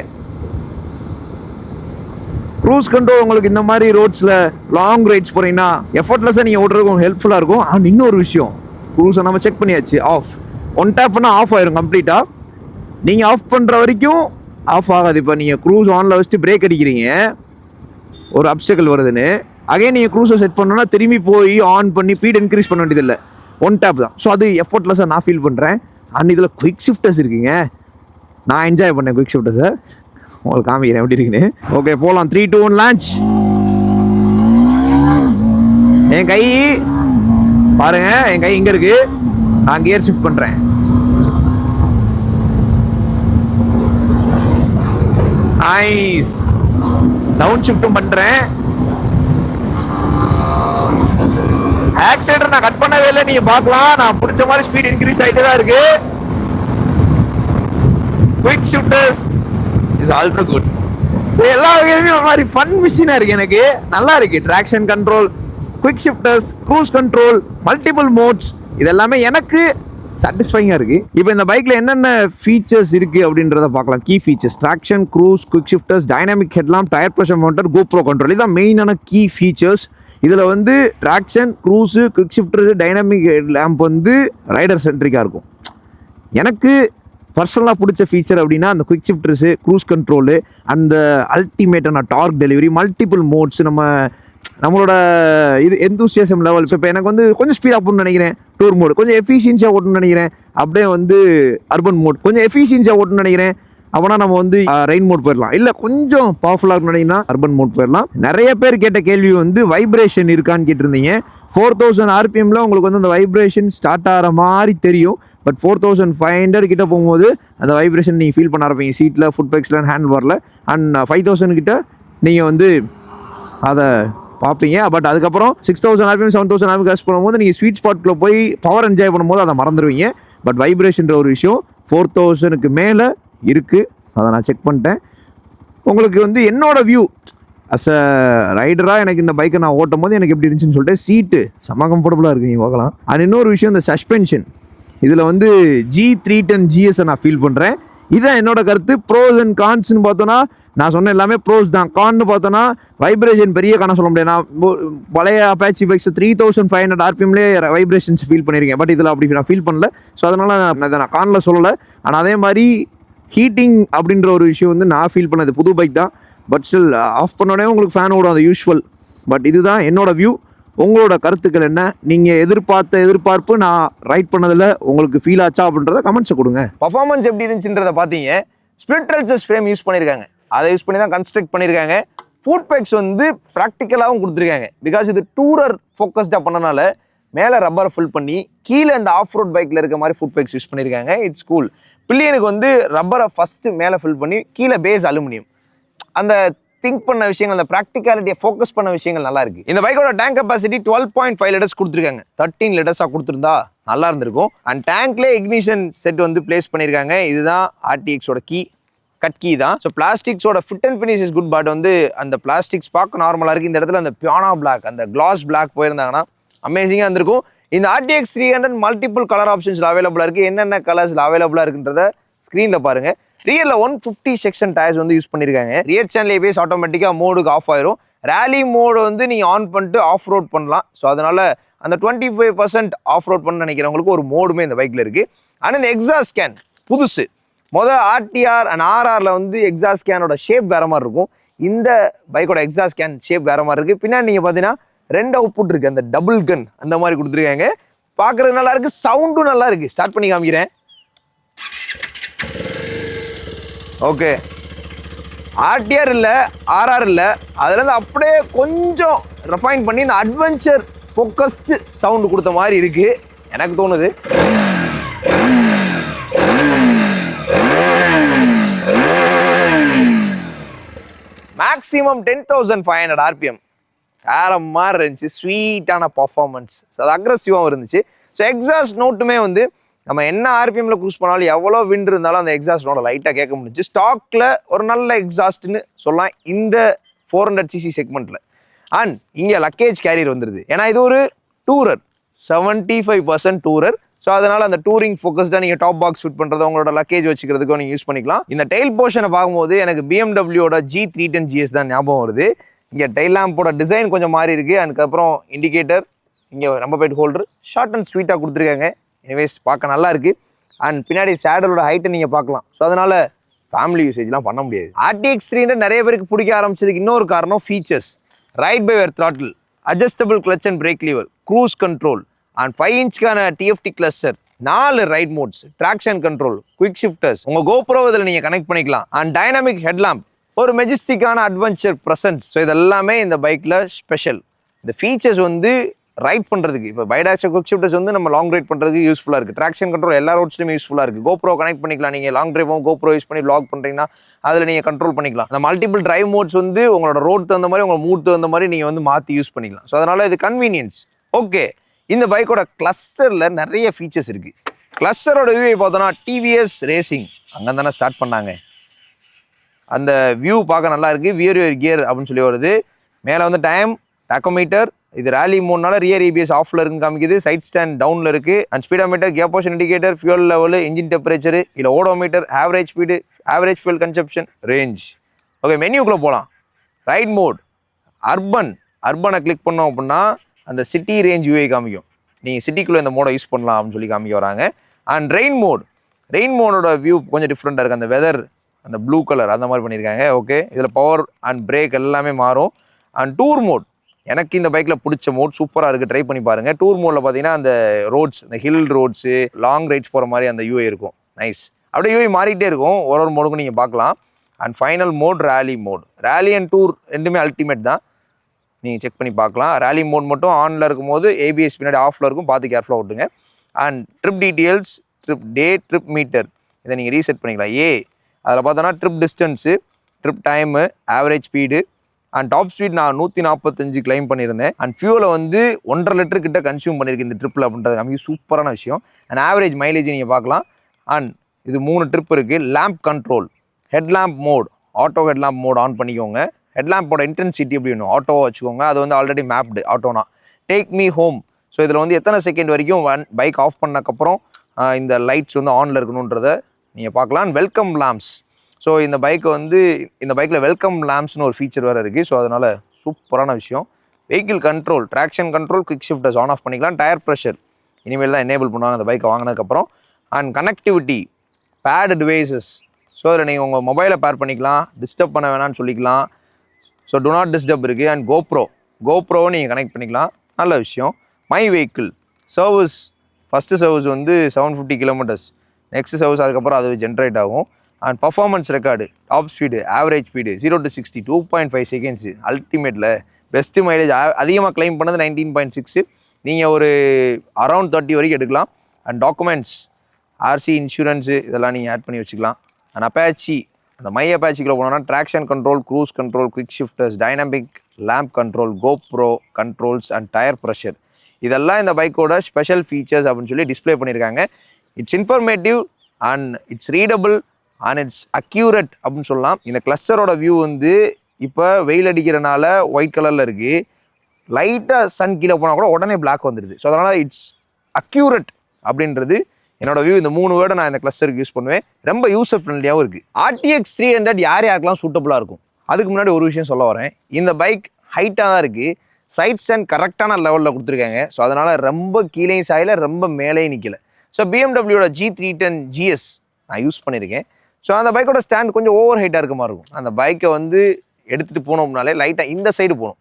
க்ரூஸ் கண்ட்ரோல் உங்களுக்கு இந்த மாதிரி ரோட்ஸில் லாங் ரைட்ஸ் போகிறீங்கன்னா எஃபர்ட்லெஸ்ஸாக நீங்கள் ஓட்டுறதுக்கு ஹெல்ப்ஃபுல்லாக இருக்கும். அண்ட் இன்னொரு விஷயம் ரூல்ஸை நம்ம செக் பண்ணியாச்சு. ஆஃப் ஒன் டேப் பண்ணால் ஆஃப் ஆயிரும் கம்ப்ளீட்டாக நீங்கள் ஆஃப் பண்ணுற வரைக்கும் ஆஃப் ஆகாது. இப்போ நீங்கள் க்ரூஸ் ஆனில் வச்சுட்டு பிரேக் அடிக்கிறீங்க. ஒரு அப்சக்கல் வருதுன்னு. அகைன் நீங்கள் க்ரூஸை செட் பண்ணோன்னா திரும்பி போய் ஆன் பண்ணி ஸ்பீட் இன்க்ரீஸ் பண்ண வேண்டியதில்லை. ஒன் டேப் தான். ஸோ அது எஃபர்ட்லெஸ்ஸாக நான் ஃபீல் பண்ணுறேன் அண்ட் இதில் குயிக் ஷிஃப்டர்ஸ் இருக்குங்க. நான் என்ஜாய் பண்ணேன் குயிக் ஷிஃப்டர்ஸை உங்களுக்கு காமிக்கிறேன் எப்படி இருக்குன்னு. ஓகே போகலாம் த்ரீ டூ ஒன் லான்ச் என் கை பாருங்க என் கை இங்கே இருக்கு. நான் கியர் ஷிஃப்ட் பண்ணுறேன் நைஸ் டவுன் ஷிஃப்ட்டும் பண்ணுறேன் ஆக்சிலேட்டர் நான் கட் பண்ணவே இல்லை நீங்க பார்க்கலாம். நான் பிடிச்ச மாதிரி ஸ்பீட் இன்க்ரீஸ் ஆயிட்டே தான் இருக்கு. Quick shifters is also good so எல்லா வகையிலுமே ஒரு மாதிரி ஃபன் மிஷினாக இருக்கு எனக்கு. நல்லா இருக்கு. Traction control quick shifters cruise control multiple modes இதெல்லாமே எனக்கு சாட்டிஸ்ஃபைங்காக இருக்குது இப்போ இந்த பைக்கில் என்னென்ன ஃபீச்சர்ஸ் இருக்குது அப்படின்றத பார்க்கலாம். Key features traction cruise quick shifters dynamic headlamp tyre pressure monitor GoPro control இதான் மெயினான கீ ஃபீச்சர்ஸ் இதில் வந்து traction cruise quick shifters dynamic lamp வந்து ரைடர் சென்ட்ரிக்காக இருக்கும். எனக்கு பர்சனலாக பிடிச்ச ஃபீச்சர் அப்படின்னா அந்த குவிக் ஷிஃப்டர்ஸு க்ரூஸ் கண்ட்ரோலு அந்த அல்டிமேட்டான டார்க் டெலிவரி மல்டிபிள் மோட்ஸ் நம்ம நம்மளோட இது எந்தூசியசம் லெவல் இப்போ எனக்கு வந்து கொஞ்சம் ஸ்பீடாக ஆகணும்னு நினைக்கிறேன். டூர் மோடு கொஞ்சம் எஃபிஷியன்சியாக ஓட்டணும்னு நினைக்கிறேன். அப்படியே வந்து அர்பன் மோட் கொஞ்சம் எஃபிஷியன்சியாக ஓட்டணும்னு நினைக்கிறேன். அப்போனா நம்ம வந்து ரெயின் மோட் போயிடலாம். இல்லை கொஞ்சம் பவர்ஃபுல்லாக இருக்கணும்னா அர்பன் மோட் போயிடலாம். நிறைய பேர் கேட்ட கேள்வி வந்து வைப்ரேஷன் இருக்கான்னு கேட்டிருந்தீங்க. ஃபோர் தௌசண்ட் ஆர்பிஎம்ல உங்களுக்கு வந்து அந்த வைப்ரேஷன் ஸ்டார்ட் ஆகிற மாதிரி தெரியும். But four thousand five hundred கிட்ட போகும்போது அந்த வைப்ரேஷன் நீங்கள் ஃபீல் பண்ண ஆரம்பிங்க சீட்டில் ஃபுட் பேக்ஸில் ஹேண்ட் பாரில் அண்ட் ஃபைவ் தௌசண்ட் கிட்ட நீங்கள் வந்து அதை பார்ப்பீங்க பட் அதுக்கப்புறம் six thousand RPM seven thousand RPM cross பண்ணும்போது நீங்கள் ஸ்வீட் ஸ்பாட்டில் போய் பவர் என்ஜாய் பண்ணும்போது அதை மறந்துடுவீங்க பட் வைப்ரேஷன்ற ஒரு விஷயம் ஃபோர் தௌசண்ட்க்கு மேலே இருக்குது அதை நான் செக் பண்ணிட்டேன். உங்களுக்கு வந்து என்னோடய வியூ அஸ் அ ரைடராக எனக்கு இந்த பைக்கை நான் ஓட்டும் போது எனக்கு எப்படி இருந்துச்சுன்னு சொல்லிட்டு சீட்டு செம்ம கம்ஃபர்டபுளாக இருக்குது நீங்கள் பார்க்கலாம். அண்ட் இன்னொரு விஷயம் இந்த சஸ்பென்ஷன் இதில் வந்து ஜி த்ரீ டென் ஜிஎஸ்ஸை நான் ஃபீல் பண்ணுறேன் இதுதான் என்னோட கருத்து. ப்ரோஸ் அண்ட் கான்ஸ்னு பார்த்தோன்னா நான் சொன்ன எல்லாமே ப்ரோஸ் தான். கான்னு பார்த்தோன்னா வைப்ரேஷன் பெரிய கணக்கு சொல்ல முடியாது. நான் பழைய Apache bikes three thousand five hundred ஆர்பிஎம்லேயே vibrations feel பண்ணியிருக்கேன். பட் இதில் அப்படி நான் ஃபீல் பண்ணல. ஸோ அதனால் நான் நான் கானில் சொல்லலை. ஆனால் அதே மாதிரி ஹீட்டிங் அப்படின்ற ஒரு விஷயம் வந்து நான் ஃபீல் பண்ணது. புது பைக் தான். பட் ஸ்டில் ஆஃப் பண்ணோடனே உங்களுக்கு ஃபேன் ஓடும். அது யூஸ்வல் பட் இதுதான் என்னோட வியூ உங்களோட கருத்துக்கள் என்ன? நீங்கள் எதிர்பார்த்த எதிர்பார்ப்பு நான் ரைட் பண்ணதில் உங்களுக்கு ஃபீல் ஆச்சா அப்படின்றத கமெண்ட்ஸை கொடுங்க. பர்ஃபார்மன்ஸ் எப்படி இருந்துச்சுன்றத பார்த்தீங்க. ஸ்பிளிட் ரல்சஸ் ஃப்ரேம் யூஸ் பண்ணியிருக்காங்க அதை யூஸ் பண்ணி தான் கன்ஸ்ட்ரக்ட் பண்ணியிருக்காங்க ஃபுட் பேக்ஸ் வந்து ப்ராக்டிக்கலாகவும் கொடுத்துருக்காங்க. பிகாஸ் இது டூரர் ஃபோக்கஸ்டாக பண்ணனால மேலே ரப்பரை ஃபில் பண்ணி கீழே இந்த ஆஃப் ரோட் பைக்கில் இருக்க மாதிரி ஃபுட் பேக்ஸ் யூஸ் பண்ணியிருக்காங்க இட்ஸ் கூல் பிள்ளைகளுக்கு வந்து ரப்பரை ஃபஸ்ட்டு மேலே ஃபில் பண்ணி கீழே பேஸ் அலுமினியம். அந்த திங்க் பண்ண விஷயங்கள் அந்த ப்ராக்டிகாலிட்டியை ஃபோக்கஸ் பண்ண விஷயங்கள் நல்லா இருக்கு. இந்த பைக்கோட tank capacity twelve point five litres கொடுத்துருக்காங்க. தேர்ட்டீன் லிட்டர்ஸாக கொடுத்துருந்தா நல்லா இருந்திருக்கும். அண்ட் டேங்க்லேயே இக்னிஷன் செட் வந்து பிளேஸ் பண்ணியிருக்காங்க இதுதான் ஆர்டிஎக்ஸோட கீ கட் கீ தான். So பிளாஸ்டிக்ஸோட fit and finish is good but வந்து அந்த பிளாஸ்டிக்ஸ் பார்க்க நார்மலாக இருக்குது இந்த இடத்துல அந்த பியானா பிளாக் அந்த கிளாஸ் பிளாக் போயிருந்தாங்கன்னா அமேசிங்காக இருந்திருக்கும். இந்த RTX three hundred multiple colour ஆப்ஷன்ஸில் அவைலபிளாக இருக்குது என்னென்ன கலர்ஸில் அவைலபிளாக இருக்குன்றத ஸ்க்ரீனில் பாருங்கள் ரியலில் ஒன் ஃபிஃப்டி செக்ஷன் டயர்ஸ் வந்து யூஸ் பண்ணியிருக்காங்க ரியர் சேனல் ஏபிஎஸ் ஆட்டோமேட்டிக்காக மோடுக்கு ஆஃப் ஆயிரும். ரேலி மோடு வந்து நீங்கள் ஆன் பண்ணிட்டு ஆஃப் ரோட் பண்ணலாம். ஸோ அதனால் அந்த twenty five percent off road பண்ண நினைக்கிறவங்களுக்கு ஒரு மோடுமே இந்த பைக்கில் இருக்குது ஆனால் இந்த எக்ஸா ஸ்கேன் புதுசு. மொதல் ஆர்டிஆர் அண்ட் ஆர்ஆரில் வந்து எக்ஸா ஸ்கேனோட ஷேப் வேற மாதிரி இருக்கும். இந்த பைக்கோட எக்ஸா ஸ்கேன் ஷேப் வேற மாதிரி இருக்குது பின்னாடி நீங்கள் பார்த்தீங்கன்னா ரெண்டு அவுட்புட் இருக்குது அந்த டபுள் கன் அந்த மாதிரி கொடுத்துருக்காங்க. பார்க்குறது நல்லா இருக்குது சவுண்டும் நல்லா இருக்குது ஸ்டார்ட் பண்ணி காமிக்கிறேன். ஓகே. ஆர்டிஆர் இல்லை ஆர்ஆர் இல்லை அதுலேருந்து அப்படியே கொஞ்சம் ரெஃபைன் பண்ணி இந்த அட்வென்ச்சர் ஃபோக்கஸ்டு சவுண்டு கொடுத்த மாதிரி இருக்குது எனக்கு தோணுது. Maximum ten thousand five hundred RPM வேற மாதிரி இருந்துச்சு. ஸ்வீட்டான பர்ஃபார்மன்ஸ் அது அக்ரஸிவாகவும் இருந்துச்சு. ஸோ எக்ஸாஸ்ட் நோட்டுமே வந்து நம்ம என்ன ஆர்பிஎம்ல க்ரூஸ் பண்ணாலும் எவ்வளோ விண்ட் இருந்தாலும் அந்த எக்ஸாஸ்டோட லைட்டாக கேட்க முடிஞ்சு ஸ்டாக்ல ஒரு நல்ல எக்ஸாஸ்ட்னு சொல்லலாம் இந்த ஃபோர் ஹண்ட்ரட் சிசி செக்மெண்ட்ல அண்ட் இங்கே லக்கேஜ் கேரியர் வந்துருது. ஏன்னா இது ஒரு tourer seventy five percent tourer so அதனால அந்த டூரிங் ஃபோக்கஸ்டாக நீங்கள் டாப் பாக்ஸ் ஃபிட் பண்ணுறது உங்களோட லக்கேஜ் வச்சுக்கிறதுக்கும் நீங்கள் யூஸ் பண்ணிக்கலாம். இந்த டெயில் போர்ஷனை பார்க்கும்போது எனக்கு பிஎம்டபிள்யூட ஜி த்ரீ டென் ஜிஎஸ் தான் ஞாபகம் வருது. இங்கே டெயில் லேம்போட டிசைன் கொஞ்சம் மாறி இருக்கு. அதுக்கப்புறம் இண்டிகேட்டர் இங்கே ரொம்ப பெயிட் ஹோல்டர் ஷார்ட் அண்ட் ஸ்வீட்டாக கொடுத்துருக்காங்க. எனிவேஸ் பார்க்க நல்லா இருக்குது அண்ட் பின்னாடி சேடலோட ஹைட்டை நீங்கள் பார்க்கலாம். ஸோ அதனால் ஃபேமிலி யூசேஜ்லாம் பண்ண முடியாது. ஆர்டிஎக்ஸ் த்ரீன்ற நிறைய பேருக்கு பிடிக்க ஆரம்பிச்சதுக்கு இன்னொரு காரணம் features ride by wire throttle adjustable clutch and brake lever cruise control and five இன்ச்க்கான TFT cluster நாலு ride modes traction control quick shifters உங்கள் கோப்ரோ இதில் நீங்கள் கனெக்ட் பண்ணிக்கலாம். அண்ட் டைனாமிக் ஹெட்லாம்ப் ஒரு மெஜிஸ்டிக்கான அட்வென்ச்சர் ப்ரெசன்ஸ் ஸோ இதெல்லாமே இந்த பைக்கில் ஸ்பெஷல் இந்த ஃபீச்சர்ஸ் வந்து ரைட் பண்ணுறதுக்கு இப்போ பைடாக்ஸ் குவிக் ஷிஃப்டர்ஸ் வந்து நம்ம லாங் ரைட் பண்ணுறதுக்கு யூஸ்ஃபுல்லாக இருக்குது ட்ராக்ஷன் கண்ட்ரோல் எல்லா ரோட்ஸ்லையும் யூஸ்ஃபுல்லாக இருக்குது கோப்ரோ கனெக்ட் பண்ணிக்கலாம். நீங்கள் லாங் ட்ரைவ் கோப்ரோ யூஸ் பண்ணி லாக் பண்ணுறீங்கன்னா அதில் நீங்கள் கண்ட்ரோல் பண்ணிக்கலாம். அந்த மல்டிபிள் ட்ரைவ் மோட்ஸ் வந்து உங்களோட ரோட் தகுந்த மாதிரி உங்களோட மூட் தகுந்த மாதிரி நீங்கள் வந்து மாற்றி யூஸ் பண்ணிக்கலாம். ஸோ அதனால் இது கன்வீனியன்ஸ் ஓகே இந்த பைக்கோட கிளஸ்டரில் நிறைய ஃபீச்சர்ஸ் இருக்குது கிளஸ்டரோட வியூவை பார்த்தோன்னா டிவிஎஸ் ரேசிங் அங்கே தானே ஸ்டார்ட் பண்ணாங்க. அந்த வியூ பார்க்க நல்லா இருக்குது வியர் வியர் கியர் அப்படின்னு சொல்லி வருது. மேலே வந்து டைம் டாக்கோமீட்டர் இது ரேலி மூணுனால ரியர் ஏபிஎஸ் ஆஃபில் இருக்குன்னு காமிக்குது. சைட் ஸ்டாண்ட் டவுனில் இருக்குது and speedometer gear position indicator fuel level engine temperature இல்லை odometer average speed average fuel consumption range okay மெனியூக்குள்ளே போகலாம் ரைட் மோட் அர்பன் அர்பனை கிளிக் பண்ணோம் அப்படின்னா அந்த சிட்டி ரேஞ்ச் யூஐ காமிக்கும். நீங்கள் சிட்டிக்குள்ளே இந்த மோடை யூஸ் பண்ணலாம் அப்படின்னு சொல்லி காமிக்க வராங்க. அண்ட் ரெயின் மோட் ரெயின் மோடோட வியூ கொஞ்சம் டிஃப்ரெண்ட்டாக இருக்குது அந்த வெதர் அந்த ப்ளூ கலர் அந்த மாதிரி பண்ணியிருக்காங்க. ஓகே இதில் பவர் அண்ட் பிரேக் எல்லாமே மாறும். அண்ட் டூர் மோட் எனக்கு இந்த பைக்கில் பிடிச்ச மோட் சூப்பராக இருக்குது ட்ரை பண்ணி பாருங்கள் டூர் மோடில் பார்த்தீங்கன்னா அந்த ரோட்ஸ் இந்த ஹில் ரோட்ஸு லாங் ரைட்ஸ் போகிற மாதிரி அந்த யூஏ இருக்கும். நைஸ் அப்படியே யூஏ மாறிக்கிட்டே இருக்கும். ஒரு ஒரு மோடுக்கும் நீங்கள் பார்க்கலாம் and final mode rally mode rally and tour ரெண்டுமே அல்டிமேட் தான். நீங்கள் செக் பண்ணி பார்க்கலாம் ரேலி மோட் மட்டும் ஆனில் இருக்கும் போது ஏபிஎஸ் பின்னாடி ஆஃபில் இருக்கும். பார்த்து கேர்ஃபுல்லாக விட்டுங்க and trip details trip day trip meter இதை நீங்கள் ரீசெட் பண்ணிக்கலாம். ஏ அதில் பார்த்தோன்னா trip distance trip time average speed and top speed நான் நூற்றி நாற்பத்தஞ்சு கிளைம் பண்ணியிருந்தேன் அண்ட் ஃபியூலை வந்து ஒன்றரை லிட்டர் கிட்ட கன்சியூம் பண்ணியிருக்கேன் இந்த ட்ரிப்பில் அப்படின்றது நமக்கு சூப்பரான விஷயம். அண்ட் ஆவரேஜ் மைலேஜ் நீங்கள் பார்க்கலாம். அண்ட் இது மூணு ட்ரிப் இருக்குது lamp control headlamp mode auto headlamp mode on பண்ணிக்கோங்க. ஹெட்லாம்போட இன்டென்சிட்டி எப்படி வேணும்? ஆட்டோவை வச்சுக்கோங்க. அது வந்து ஆல்ரெடி மேப்டு ஆட்டோனா டேக் மீ ஹோம் ஸோ இதில் வந்து எத்தனை செகண்ட் வரைக்கும் ஒன் பைக் ஆஃப் பண்ணக்கப்புறம் இந்த லைட்ஸ் வந்து ஆனில் இருக்கணுன்றதை நீங்கள் பார்க்கலாம். வெல்கம் லேம்ப்ஸ் ஸோ இந்த பைக்கை வந்து இந்த பைக்கில் வெல்கம் லேம்ப்ஸ்னு ஒரு ஃபீச்சர் வேறு இருக்குது ஸோ அதனால் சூப்பரான விஷயம். Vehicle control traction control quick shifters on off பண்ணிக்கலாம். டயர் ப்ரெஷர் இனிமேல் தான் எனேபிள் பண்ணுவாங்க அந்த பைக்கை வாங்கினதுக்கப்புறம். And connectivity paired devices so அதில் நீங்கள் உங்கள் மொபைலை பேர் பண்ணிக்கலாம். டிஸ்டர்ப் பண்ண வேணாம்னு சொல்லிக்கலாம். ஸோ டு நாட் டிஸ்டர்ப் இருக்குது அண்ட் கோப்ரோ கோப்ரோவை நீங்கள் கனெக்ட் பண்ணிக்கலாம். நல்ல விஷயம். My vehicle service first service வந்து seven fifty kilometres next service அதுக்கப்புறம் அது ஜென்ரேட் ஆகும். And performance record top speed average speed zero to sixty two point five seconds அல்டிமேட்டில் best mileage அதிகமாக கிளைம் பண்ணது நைன்டீன் பாயிண்ட் சிக்ஸு நீங்கள் ஒரு around thirty வரைக்கும் எடுக்கலாம். அண்ட் டாக்குமெண்ட்ஸ் ஆர்சி இன்சூரன்ஸு இதெல்லாம் நீங்கள் ஆட் பண்ணி வச்சுக்கலாம். அண்ட் அப்பாச்சி அந்த மை அப்பாச்சிக்குள்ள போனோம்னா traction control cruise control quick shifters dynamic lamp control GoPro controls and tyre pressure இதெல்லாம் இந்த பைக்கோட ஸ்பெஷல் ஃபீச்சர்ஸ் அப்படின்னு சொல்லி டிஸ்ப்ளே பண்ணியிருக்காங்க. It's informative and it's readable and it's accurate அப்படின்னு சொல்லலாம். இந்த கிளஸ்டரோட வியூ வந்து இப்போ வெயில் அடிக்கிறனால ஒயிட் கலரில் இருக்குது லைட்டாக சன் கீழே போனால் கூட உடனே பிளாக் வந்துடுது ஸோ அதனால் இட்ஸ் அக்யூரட் அப்படின்றது என்னோட வியூ இந்த மூணு வேர்டை நான் இந்த கிளஸ்டருக்கு யூஸ் பண்ணுவேன். ரொம்ப யூசர் ஃப்ரெண்ட்லியாகவும் இருக்குது ஆர்டிஎக்ஸ் த்ரீ ஹண்ட்ரட் யார் யாருக்கெல்லாம் சூட்டபுளாக இருக்கும்? அதுக்கு முன்னாடி ஒரு விஷயம் சொல்ல வரேன். இந்த பைக் ஹைட்டாக தான் இருக்குது சைட் ஸ்டாண்ட் கரெக்டான லெவலில் கொடுத்துருக்காங்க. ஸோ அதனால் ரொம்ப கீழே சாயில் ரொம்ப மேலேயும் நிற்கலை ஸோ பிஎம்டபிள்யூட ஜி த்ரீ டென் ஜிஎஸ் நான் யூஸ் பண்ணியிருக்கேன். ஸோ அந்த பைக்கோட ஸ்டாண்ட் கொஞ்சம் ஓவர் ஹைட்டாக இருக்க மாதிரி இருக்கும். அந்த பைக்கை வந்து எடுத்துகிட்டு போனோம்னாலே லைட்டாக இந்த சைடு போகணும்.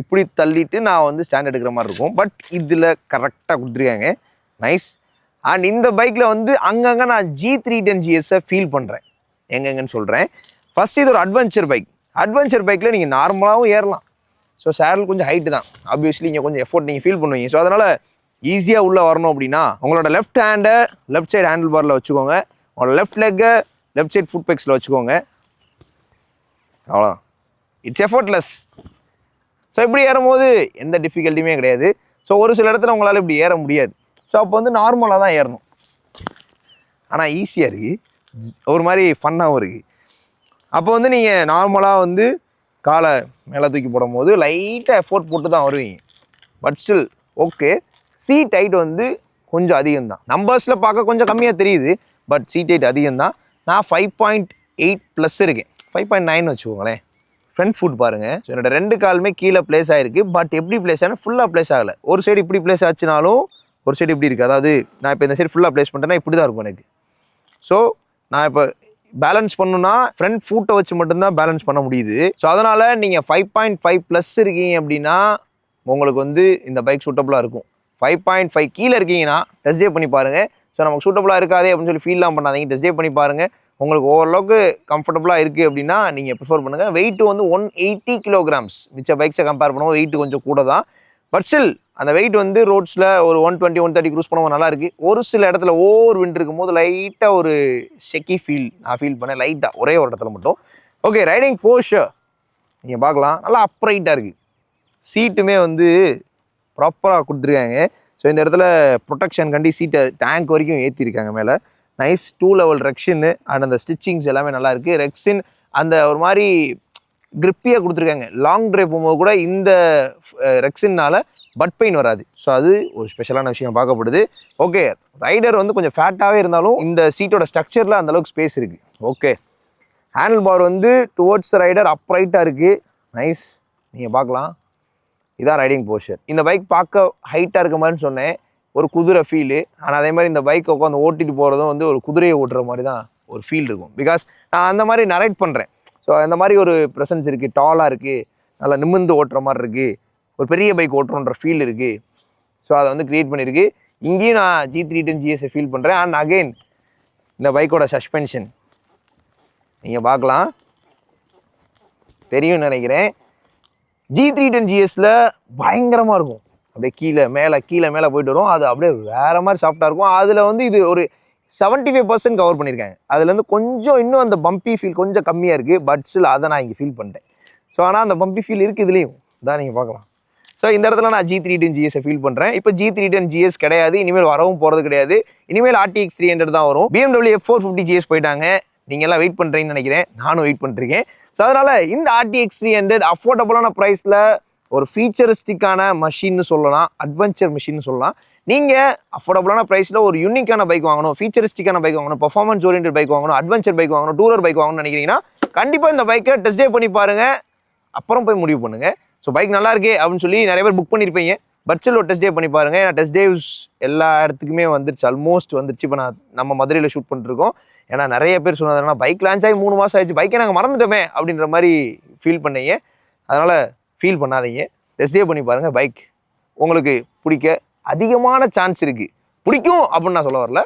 இப்படி தள்ளிட்டு நான் வந்து ஸ்டாண்ட் எடுக்கிற மாதிரி இருக்கும். பட் இதில் கரெக்டாக கொடுத்துருக்காங்க. நைஸ் அண்ட் இந்த பைக்கில் வந்து அங்கங்கே நான் ஜி த்ரீ டென் ஜிஎஸ்ஸை ஃபீல் பண்ணுறேன் எங்கெங்கன்னு சொல்கிறேன் ஃபஸ்ட் இது ஒரு அட்வென்ச்சர் பைக் அட்வென்ச்சர் பைக்கில் நீங்கள் நார்மலாகவும் ஏறலாம். ஸோ சேரல் கொஞ்சம் ஹைட்டு தான். ஆப்வியஸ்லி இங்கே கொஞ்சம் எஃபோர்ட் நீங்கள் ஃபீல் பண்ணுவீங்க. ஸோ அதனால் ஈஸியாக உள்ளே வரணும் அப்படின்னா உங்களோட லெஃப்ட் ஹேண்டை லெஃப்ட் சைடு ஹேண்டில் பாரில் வச்சுக்கோங்க. உங்களோட லெஃப்ட் லெக்கை லெஃப்ட் சைட் ஃபுட் பெக்ஸில் வச்சுக்கோங்க. அவ்வளோ இட்ஸ் எஃபர்ட்லெஸ் ஸோ இப்படி ஏறும்போது எந்த டிஃபிகல்ட்டியுமே கிடையாது. ஸோ ஒரு சில இடத்துல உங்களால் இப்படி ஏற முடியாது. ஸோ அப்போ வந்து நார்மலாக தான் ஏறணும். ஆனால் ஈஸியாக இருக்குது ஒரு மாதிரி ஃபன்னாகவும் இருக்குது அப்போ வந்து நீங்கள் நார்மலாக வந்து காலை மேலே தூக்கி போடும்போது லைட்டாக எஃபோர்ட் போட்டு தான் வருவீங்க. But still okay seat height வந்து கொஞ்சம் அதிகம் தான் நம்பர்ஸில் பார்க்க கொஞ்சம் கம்மியாக தெரியுது. பட் சீட் ஹைட் அதிகம் தான் நான் ஃபைவ் பாயிண்ட் எயிட் ப்ளஸ் இருக்கேன். ஃபைவ் பாயிண்ட் நைன் வச்சுக்கோங்களேன். ஃப்ரண்ட் ஃபுட் பாருங்க. ஸோ என்னோட ரெண்டு காலுமே கீழே பிளேஸ் ஆகிருக்கு பட் எப்படி பிளேஸ் ஆனால் ஃபுல்லாக பிளேஸ் ஆகலை. ஒரு சைடு இப்படி பிளேஸ் ஆச்சுனாலும் ஒரு சைடு இப்படி இருக்குது அதாவது நான் இப்போ இந்த சைடு ஃபுல்லாக பிளேஸ் பண்ணிட்டேன்னா இப்படி தான் இருக்கும் எனக்கு. ஸோ நான் இப்போ பேலன்ஸ் பண்ணுன்னா ஃப்ரண்ட் ஃபூட்டை வச்சு மட்டும்தான் பேலன்ஸ் பண்ண முடியுது. ஸோ அதனால் நீங்கள் ஃபைவ் பாயிண்ட் ஃபைவ் ப்ளஸ் இருக்கீங்க அப்படின்னா உங்களுக்கு வந்து இந்த பைக் சூட்டபுளாக இருக்கும். ஃபைவ் பாயிண்ட் ஃபைவ் கீழே இருக்கீங்கன்னா டெஸ்டே பண்ணி பாருங்கள் ஸோ நமக்கு சூட்டபுளாக இருக்காதே அப்படின்னு சொல்லி ஃபீல்லாம் பண்ணாதீங்க. டெஸ்டே பண்ணி பாருங்கள் உங்களுக்கு ஓரளவுக்கு கம்ஃபர்டபுளாக இருக்குது அப்படின்னா நீங்கள் ப்ரிஃபர் பண்ணுங்கள் வெயிட்டு வந்து ஒன் எயிட்டி கிலோகிராம்ஸ் மிச்ச பைக்ஸை கம்பேர் பண்ணுவோம் வெயிட் கொஞ்சம் கூட தான். பட் ஸ்டில் அந்த வெயிட் வந்து ரோட்ஸில் ஒரு one twenty one thirty cruise பண்ணும்போது நல்லா இருக்குது ஒரு சில இடத்துல ஓவர் விண்ட் இருக்கும்போது லைட்டாக ஒரு செக்கி ஃபீல் நான் ஃபீல் பண்ணேன் லைட்டாக ஒரே ஒரு இடத்துல மட்டும். ஓகே ரைடிங் போஷர் நீங்கள் பார்க்கலாம். நல்லா அப்ரைட்டாக இருக்குது சீட்டுமே வந்து ப்ராப்பராக கொடுத்துருக்காங்க. ஸோ இந்த இடத்துல ப்ரொடெக்ஷன் கண்டி சீட்டை டேங்க் வரைக்கும் ஏற்றிருக்காங்க மேலே. நைஸ் டூ லெவல் ரெக்ஷின்னு அண்ட் அந்த ஸ்டிச்சிங்ஸ் எல்லாமே நல்லா இருக்குது ரெக்ஸின் அந்த ஒரு மாதிரி கிரிப்பியாக கொடுத்துருக்காங்க. லாங் ட்ரைவ் போகும்போது கூட இந்த ரெக்ஸின்னால் பட் பெயின் வராது. ஸோ அது ஒரு ஸ்பெஷலான விஷயம் பார்க்கப்படுது. ஓகே ரைடர் வந்து கொஞ்சம் ஃபேட்டாகவே இருந்தாலும் இந்த சீட்டோட ஸ்ட்ரக்சரில் அந்த அளவுக்கு ஸ்பேஸ் இருக்குது ஓகே ஹேண்டில் பார் வந்து டுவோர்ட்ஸ் ரைடர் அப்ரைட்டாக இருக்குது நைஸ் நீங்கள் பார்க்கலாம். இதான் ரைடிங் போஷர் இந்த பைக் பார்க்க ஹைட்டாக இருக்க மாதிரின்னு சொன்னேன். ஒரு குதிரை ஃபீலு ஆனால் அதே மாதிரி இந்த பைக்கை உட்காந்து ஓட்டிட்டு போகிறதும் வந்து ஒரு குதிரையை ஓட்டுற மாதிரி தான் ஒரு ஃபீல் இருக்கும். பிகாஸ் நான் அந்த மாதிரி நரேட் பண்ணுறேன் ஸோ அந்த மாதிரி ஒரு ப்ரெசன்ஸ் இருக்குது டாலாக இருக்குது நல்லா நிமிர்ந்து ஓட்டுற மாதிரி இருக்குது ஒரு பெரிய பைக் ஓட்டுறோன்ற ஃபீல் இருக்குது ஸோ அதை வந்து க்ரியேட் பண்ணியிருக்கு இங்கேயும் நான் ஜி த்ரீ டென் ஜிஎஸ்ஸை ஃபீல் பண்ணுறேன் அண்ட் அகெயின் இந்த பைக்கோட சஸ்பென்ஷன் நீங்கள் பார்க்கலாம். தெரியும்னு நினைக்கிறேன். ஜி த்ரீ டென் ஜிஎஸ்ல பயங்கரமாக இருக்கும். அப்படியே கீழே மேலே கீழே மேலே போயிட்டு வரும். அது அப்படியே வேற மாதிரி சாஃப்டாக இருக்கும். அதில் வந்து இது ஒரு செவன்ட்டி ஃபைவ் பர்சன்ட் கவர் பண்ணியிருக்காங்க அதுலேருந்து கொஞ்சம் இன்னும் அந்த பம்பி ஃபீல் கொஞ்சம் கம்மியாக இருக்குது பட் ஸ்டில் அதை நான் இங்கே ஃபீல் பண்ணிட்டேன். ஸோ ஆனால் அந்த பம்பி ஃபீல் இருக்குது இதுலேயும். தான் நீங்கள் பார்க்கலாம். ஸோ இந்த இடத்துல நான் ஜி த்ரீ டென் ஜிஎஸை ஃபீல் பண்ணுறேன் இப்போ ஜி த்ரீ டென் ஜிஎஸ் கிடையாது. இனிமேல் வரவும் போகிறது கிடையாது. இனிமேல் ஆர்டிஎக்ஸ் த்ரீ ஹண்ட்ரட் தான் வரும். BMW F four fifty GS போயிட்டாங்க. நீங்கள் எல்லாம் வெயிட் பண்ணுறீங்கன்னு நினைக்கிறேன். நானும் வெயிட் பண்ணுறேன் ஸோ அதனால் இந்த ஆர்டிஎக்ஸ் த்ரீ ஹண்ட்ரட் அஃபோர்டபுளான ப்ரைஸில் ஒரு ஃபீச்சரிஸ்டிக்கான மிஷின்னு சொல்லலாம் அட்வென்ச்சர் மிஷின்னு சொல்லலாம். நீங்கள் அஃபோர்டபுளான ப்ரைஸில் ஒரு யூனிக்கான பைக் வாங்கணும் ஃபீச்சரிஸ்டிக்கான பைக் வாங்கணும் பர்ஃபார்மன்ஸ் ஓரியன்ட் பைக் வாங்கணும் அட்வென்ச்சர் பைக் வாங்கணும் டூரர் பைக் வாங்கணும்னு நினைக்கிறீங்கன்னா கண்டிப்பாக இந்த பைக்கை டெஸ்ட் பண்ணி பாருங்கள் அப்புறம் போய் முடிவு பண்ணுங்கள் ஸோ பைக் நல்லா இருக்கே அப்படின்னு சொல்லி நிறைய பேர் புக் பண்ணியிருப்பீங்க பட்ஜெட்டில் ஒரு டெஸ்ட் டே பண்ணி பாருங்க. ஏன்னா டெஸ்ட் டேவ்ஸ் எல்லா இடத்துக்குமே வந்துருச்சு. ஆல்மோஸ்ட் வந்துருச்சு. இப்போ நான் நம்ம மதுரையில் ஷூட் பண்ணிருக்கோம். ஏன்னா நிறைய பேர் சொன்னதுனா பைக் லான்ச் ஆகி மூணு மாதம் ஆயிடுச்சு. பைக்கை நாங்கள் மறந்துட்டோமே அப்படின்ற மாதிரி ஃபீல் பண்ணீங்க. அதனால் ஃபீல் பண்ணாதீங்க. டெஸ்ட் டே பண்ணி பாருங்கள் பைக் உங்களுக்கு பிடிக்க அதிகமான சான்ஸ் இருக்குது பிடிக்கும் அப்படின்னு நான் சொல்ல வரல.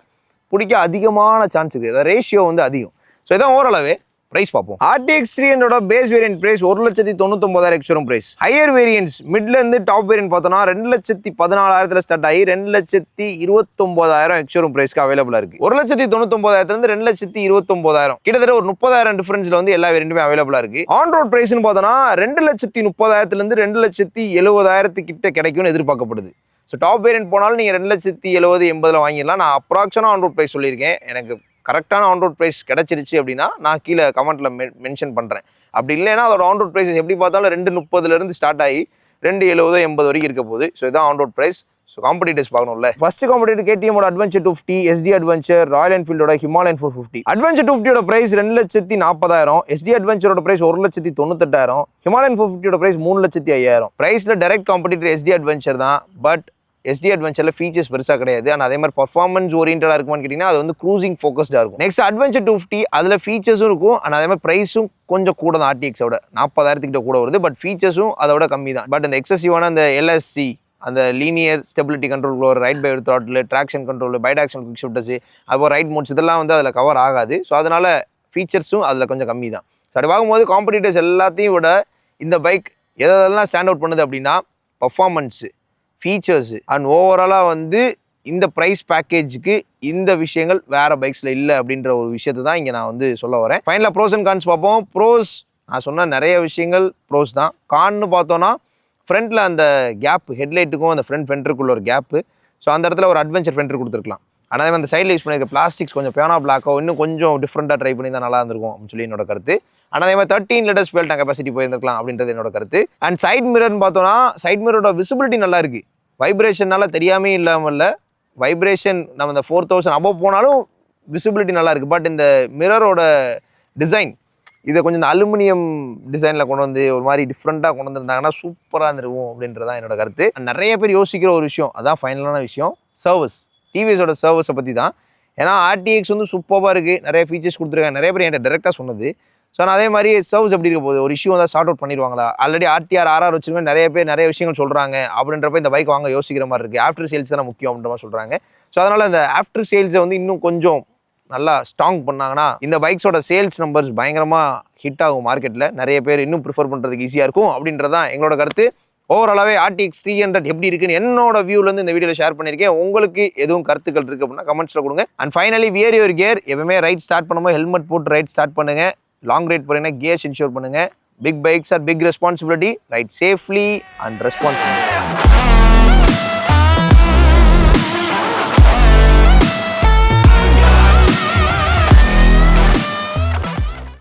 பிடிக்க அதிகமான சான்ஸ் இருக்குது அதாவது ரேஷியோ வந்து அதிகம். ஸோ இதான் ஓரளவு. ப்ரைஸ் பார்ப்போம். ஆர்டிஎக்ஸ் த்ரீ ஹண்ட்ரோட பேஸ் வேரியன்ட் ப்ரைஸ் ஒரு லட்சத்தி தொண்ணூத்தொம்பதாயிரம் எக்ஸ்வரும் ப்ரைஸ் ஹையர் வேரியன்ஸ் மிட்ல இருந்து டாப் வேரியன்ட் பார்த்தோம்னா ரெண்டு லட்சத்தி பதினாலாயிரத்துல ஸ்டார்ட் ஆகி ரெண்டு லட்சத்தி இருபத்தொம்போதாயிரம் எக்ஸ்வரும் ப்ரைஸ்க்கு அவைலபிளா இருக்கு. ஒரு லட்சத்தி தொண்ணூத்தொம்பதாயிரத்துல இருந்து ரெண்டு லட்சத்தி இருபத்தொம்போதாயிரம் கிட்டத்தட்ட ஒரு முப்பதாயிரம் டிஃபரன்ஸ்ல வந்து எல்லா வேரியண்ட்டுமே அவைலபிளா இருக்கு. ஆன் ரோட் ப்ரைஸ்னு பார்த்தோம்னா ரெண்டு லட்சத்தி முப்பதாயிரத்துல இருந்து ரெண்டு லட்சத்தி எழுபதாயிரத்து கிட்ட கிடைக்கும்னு எதிர்பார்க்கப்படுது. ஸோ டாப் வேரியன்ட் போனாலும் நீங்கள் ரெண்டு லட்சத்தி எழுபது எண்பதில் வாங்கிடலாம். நான் அப்ராக்ஷனாக ஆன் ரோட் ப்ரைஸ் சொல்லியிருக்கேன். எனக்கு கரெக்டான ஆன் ரோட் ப்ரைஸ் கிடச்சிருச்சு அப்படின்னா நான் கீழே கமெண்ட்டில் மெ மென்ஷன் பண்ணுறேன் அப்படி இல்லைன்னா அதோட ஆன் ரோட் ப்ரைஸ் எப்படி பார்த்தாலும் ரெண்டு முப்பதுலேருந்து ஸ்டார்ட் ஆகி ரெண்டு எழுபதோ எண்பது வரைக்கும் இருக்க போகுது. ஸோ இதான் on road price so competitors பார்க்கணும்ல. First competitor கேடிஎமோட adventure two fifty SD adventure royal என்ஃபீல்டோட Himalayan four fifty adventure two ஃபிஃப்டியோட price ரெண்டு லட்சத்தி நாற்பதாயிரம் எஸ்டி அட்வென்ச்சரோட பிரைஸ் ஒரு லட்சத்தி தொண்ணூத்தெட்டாயிரம். ஹிமாலயன் ஃபோர் ஃபிஃப்டியோட பிரைஸ் மூணு லட்சத்தி ஐயாயிரம். பிரைஸில் டைரக்ட் காம்படிட்டர் எஸ்டி அட்வென்ச்சர் தான். பட் எஸ்டி அட்வென்ச்சரில் ஃபீச்சர்ஸ் பெருசாக கிடையாது. ஆனால் அதே மாதிரி பர்ஃபார்மன்ஸ் ஓரியன்டாக இருக்குமான்னு கேட்டிங்கன்னா அது வந்து க்ரூசிங் ஃபோக்கஸ்டாக இருக்கும். நெக்ஸ்ட் அட்வென்ச்சர் டூ ஃபிஃப்டி அதில் ஃபீச்சர்ஸும் இருக்கும். ஆனால் அதே மாதிரி ப்ரைஸும் கொஞ்சம் கூட தான் ஆர்டிஎக்ஸோட நாற்பதாயிரத்துக்கிட்ட கூட வருது. பட் ஃபீச்சர்ஸும் அதோட கம்மி தான். பட் அந்த எக்ஸசிவான அந்த எல்எஸ்சி அந்த லீனியர் ஸ்டெபிலிட்டி கண்ட்ரோல் ஒரு ride by throttle traction control பைடாக்ஷன் quick shifters அப்போ ரைட் மோட்ஸ் இதெல்லாம் வந்து அதில் கவர் ஆகாது. ஸோ அதனால் ஃபீச்சர்ஸும் அதில் கொஞ்சம் கம்மி தான். ஸோ அப்படி பார்க்கும்போது காம்படிட்டர்ஸ் எல்லாத்தையும் விட இந்த பைக் எதெல்லாம் ஸ்டாண்ட் அவுட் பண்ணுது அப்படின்னா பர்ஃபார்மன்ஸு ஃபீச்சர்ஸு அண்ட் ஓவராலாக வந்து இந்த ப்ரைஸ் பேக்கேஜுக்கு இந்த விஷயங்கள் வேறு பைக்ஸில் இல்லை அப்படின்ற ஒரு விஷயத்தை தான் இங்கே நான் வந்து சொல்ல வரேன். ஃபைனலாக ப்ரோஸ் அண்ட் கான்ஸ் பார்ப்போம். ப்ரோஸ் நான் சொன்ன நிறைய விஷயங்கள் ப்ரோஸ் தான். கான்னு பார்த்தோன்னா ஃப்ரண்ட்டில் அந்த கேப் ஹெட்லைட்டுக்கும் அந்த ஃப்ரண்ட் ஃபென்டருக்குள்ள ஒரு கேப்பு ஸோ அந்த இடத்துல ஒரு அட்வென்ச்சர் ஃபென்டர் கொடுத்துருக்கலாம். ஆனால் அந்த சைடில் யூஸ் பண்ணியிருக்க பிளாஸ்டிக்ஸ் கொஞ்சம் பேனா பிளாக்கோ இன்னும் கொஞ்சம் டிஃப்ரெண்ட்டாக ட்ரை பண்ணி தான் நல்லா இருந்திருக்கும் அப்படின்னு சொல்லி என்னோட கருத்து. ஆனால் அதே மாதிரி thirteen litres fuel tank capacity போயிருந்திருக்கலாம் அப்படின்றது என்னோட கருத்து. அண்ட் சைட் மிரர்னு பார்த்தோன்னா சைட் மிரரோட விசிபிலிட்டி நல்லா இருக்கு. வைப்ரேஷனால தெரியாமே இல்லாமல் இல்லை வைப்ரேஷன் நம்ம இந்த ஃபோர் தௌசண்ட் அபவ் போனாலும் விசிபிலிட்டி நல்லா இருக்கு. பட் இந்த மிரரோட டிசைன் இதை கொஞ்சம் இந்த அலுமினியம் டிசைனில் கொண்டு வந்து ஒரு மாதிரி டிஃப்ரெண்ட்டாக கொண்டு வந்திருந்தாங்கன்னா சூப்பராக இருந்திருக்கும் அப்படின்றதான் என்னோட கருத்து. நிறைய பேர் யோசிக்கிற ஒரு விஷயம் அதான் ஃபைனலான விஷயம் சர்வீஸ் டிவிஎஸோட சர்வீஸை பற்றி தான் ஏன்னா ஆர்டிஎக்ஸ் வந்து சூப்பராக இருக்குது நிறைய ஃபீச்சர்ஸ் கொடுத்துருக்காங்க. நிறைய பேர் என்கிட்ட டேரெக்டாக சொன்னது. ஸோ நான் அதே மாதிரி சர்வ்ஸ் எப்படி இருக்க போகுது? ஒரு இஷ்யூ வந்து சார்ட் அவுட் பண்ணிடுவாங்களா? ஆல்ரெடி ஆர்டிஆர் ஆர்ஆர் வச்சிருக்கோம் நிறைய பேர் நிறைய விஷயங்கள் சொல்கிறாங்க அப்படின்றப்ப இந்த பைக் வாங்க யோசிக்கிற மாதிரி இருக்குது ஆஃப்டர் சேல்ஸ் தான் முக்கியம் அப்படின்ற மாதிரி சொல்கிறாங்க ஸோ அதனால் இந்த ஆஃப்டர் சேல்ஸை வந்து இன்னும் கொஞ்சம் நல்லா ஸ்ட்ராங் பண்ணாங்கன்னா இந்த பைக்ஸோட சேல்ஸ் நம்பர்ஸ் பயங்கரமாக ஹிட் ஆகும் மார்க்கெட்டில் நிறைய பேர் இன்னும் ப்ரிஃபர் பண்ணுறதுக்கு ஈஸியாக இருக்கும் அப்படின்றதான் எங்களோட கருத்து. ஓவராலாகவே ஆர்டிஎக்ஸ் த்ரீ ஹண்ட்ரட் எப்படி இருக்குன்னு என்னோட வியூலேருந்து இந்த வீடியோவில் ஷேர் பண்ணியிருக்கேன். உங்களுக்கு எதுவும் கருத்துக்கள் இருக்குது அப்படின்னா கமெண்ட்ஸில் கொடுங்க. And finally wear your gear எப்பவுமே ரைட் ஸ்டார்ட் பண்ணும்போது ஹெல்மெட் போட்டு ரைட் ஸ்டார்ட் பண்ணுங்க. லாங் ரைட் போகிறீங்கன்னா கேஸ் இன்ஷூர் பண்ணுங்கள் big bikes are big responsibility ride safely and responsibility